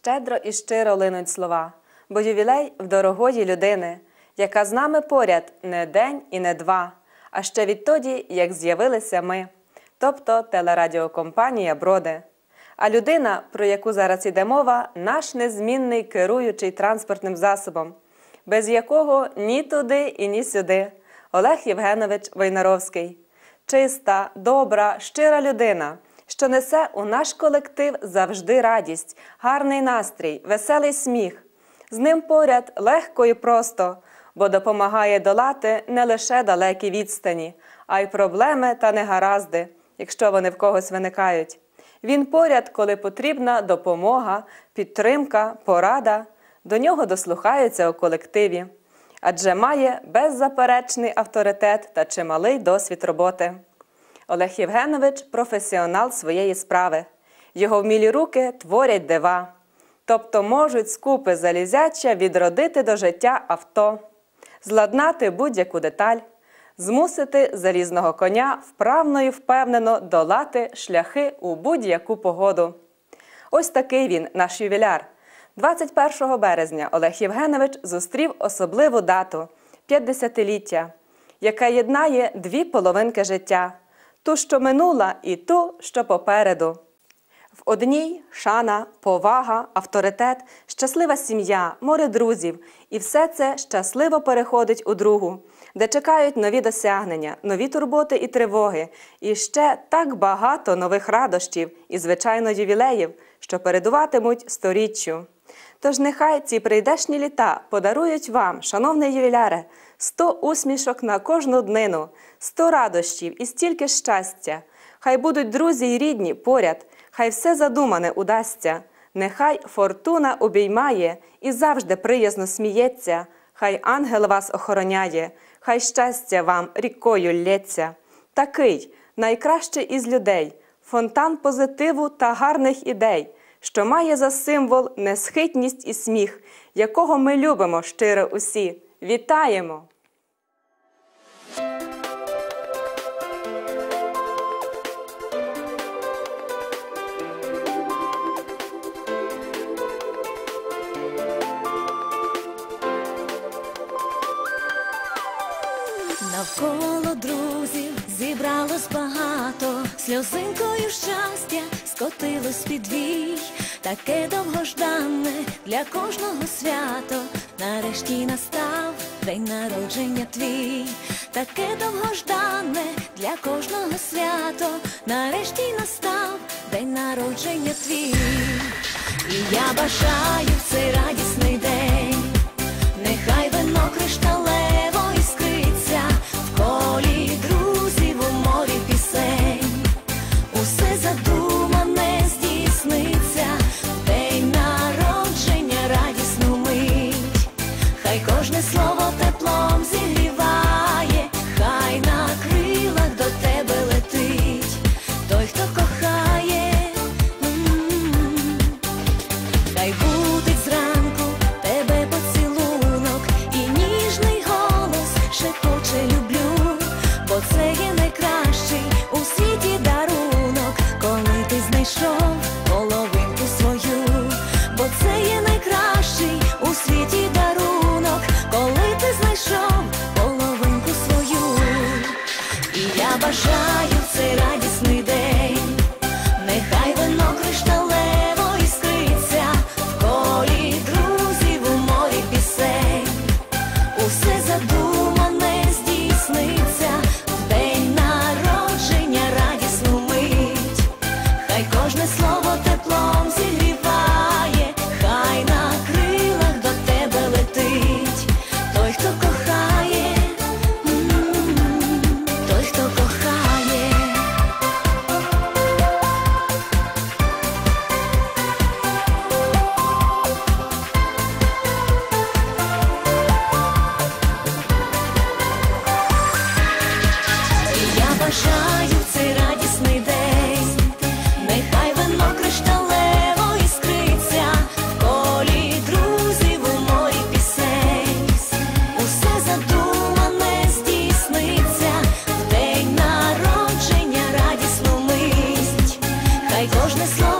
Щедро і щиро линуть слова, бо ювілей в дорогої людини, яка з нами поряд не день і не два, а ще відтоді, як з'явилися ми, тобто телерадіокомпанія Броди. А людина, про яку зараз іде мова, наш незмінний керуючий транспортним засобом, без якого ні туди і ні сюди. Олег Євгенович Войнаровський. Чиста, добра, щира людина, що несе у наш колектив завжди радість, гарний настрій, веселий сміх. З ним поряд легко і просто, бо допомагає долати не лише далекі відстані, а й проблеми та негаразди, якщо вони в когось виникають. Він поряд, коли потрібна допомога, підтримка, порада, до нього дослухаються у колективі, адже має беззаперечний авторитет та чималий досвід роботи. Олег Євгенович професіонал своєї справи. Його вмілі руки творять дива, тобто можуть скупи залізяча відродити до життя авто, зладнати будь-яку деталь, змусити залізного коня вправно і впевнено долати шляхи у будь-яку погоду. Ось такий він, наш ювіляр. 21 березня Олег Євгенович зустрів особливу дату 50-ліття, яка єднає дві половинки життя ту, що минула, і ту, що попереду. В одній шана, повага, авторитет, щаслива сім'я, море друзів, і все це щасливо переходить у другу, де чекають нові досягнення, нові турботи і тривоги, і ще так багато нових радощів і, звичайно, ювілеїв, що передуватимуть сторіччю. Тож нехай ці прийдешні літа подарують вам, шановний ювіляре, сто усмішок на кожну днину, сто радощів і стільки щастя. Хай будуть друзі й рідні поряд, хай все задумане удасться. Нехай фортуна обіймає і завжди приязно сміється, хай ангел вас охороняє, хай щастя вам рікою лється. Такий найкращий із людей, фонтан позитиву та гарних ідей що має за символ несхитність і сміх, якого ми любимо щиро усі. Вітаємо! Навколо друзів зібралось багато, сльозинкою щастя скотилось підвій, таке довгожданне для кожного свято. Нарешті настав день народження твій, таке довгожданне для кожного свято. Нарешті настав день народження твій, і я бажаю в цей радісний слово теплом зігріває. кожне слово.